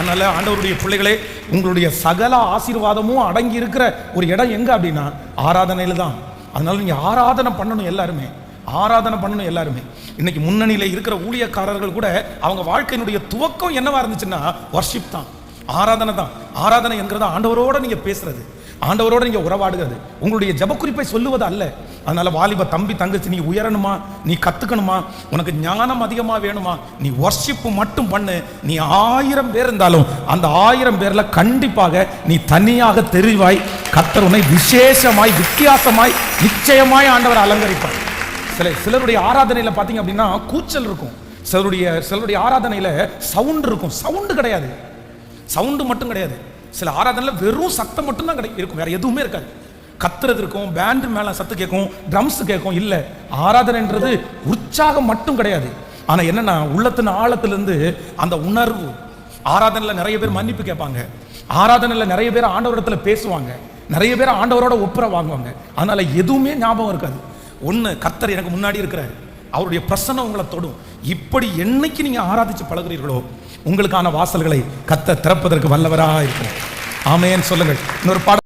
அதனால் ஆண்டவருடைய பிள்ளைகளே உங்களுடைய சகல ஆசீர்வாதமும் அடங்கி இருக்கிற ஒரு இடம் எங்கே அப்படின்னா ஆராதனையில் தான். அதனால் நீங்கள் ஆராதனை பண்ணணும் எல்லாருமே. ஆராதனை பண்ணணும் எல்லாருமே. இன்னைக்கு முன்னணியில் இருக்கிற ஊழியக்காரர்கள் கூட அவங்க வாழ்க்கையினுடைய துவக்கம் என்னவா இருந்துச்சுன்னா வர்ஷிப் தான். ஆராதனை தான். ஆராதனைங்கிறது ஆண்டவரோட நீங்கள் பேசுறது. ஆண்டவரோட நீங்கள் உறவாடுகிறது. உங்களுடைய ஜெபக்குறிப்பை சொல்லுவது அல்ல. அதனால் வாலிப தம்பி தங்கச்சி நீ உயரணுமா? நீ கற்றுக்கணுமா உனக்கு ஞானம் அதிகமாக வேணுமா? நீ ஒர்ஷிப்பு மட்டும் பண்ணு. நீ ஆயிரம் பேர் இருந்தாலும் அந்த ஆயிரம் பேரில் கண்டிப்பாக நீ தனியாக தெரிவாய். கத்தர் உன்னை விசேஷமாய் வித்தியாசமாய் நிச்சயமாய் ஆண்டவர் அலங்கரிப்பார். சில சிலருடைய ஆராதனையில் பார்த்தீங்க அப்படின்னா கூச்சல் இருக்கும். சிலருடைய சிலருடைய ஆராதனையில் சவுண்ட் இருக்கும். சவுண்டு கிடையாது. சவுண்டு மட்டும் கிடையாது. சில ஆராதனையில் வெறும் சத்தம் மட்டும்தான் கிடை இருக்கும். வேறு எதுவுமே இருக்காது. கத்துறது இருக்கும் பேண்டு மேலே சத்து கேட்கும் ட்ரம்ஸ் கேட்கும் இல்லை. ஆராதனைன்றது உற்சாகம் மட்டும் கிடையாது. ஆனால் என்னென்னா உள்ளத்தின் ஆழத்திலிருந்து அந்த உணர்வு ஆராதனையில் நிறைய பேர் மன்னிப்பு கேட்பாங்க. ஆராதனையில் நிறைய பேர் ஆண்டவரத்தில் பேசுவாங்க. நிறைய பேர் ஆண்டவரோட ஒப்புற வாங்குவாங்க. அதனால் எதுவுமே ஞாபகம் இருக்காது. ஒன்று கத்தர் எனக்கு முன்னாடி இருக்கிறார். அவருடைய பிரசன்னம் உங்களை தொடும். இப்படி என்னைக்கு நீங்க ஆராதிச்சு பழகிறீர்களோ உங்களுக்கான வாசல்களை கத்த திறப்பதற்கு வல்லவரா இருக்கும் ஆமேன்னு சொல்லுங்கள். இன்னொரு பாடல்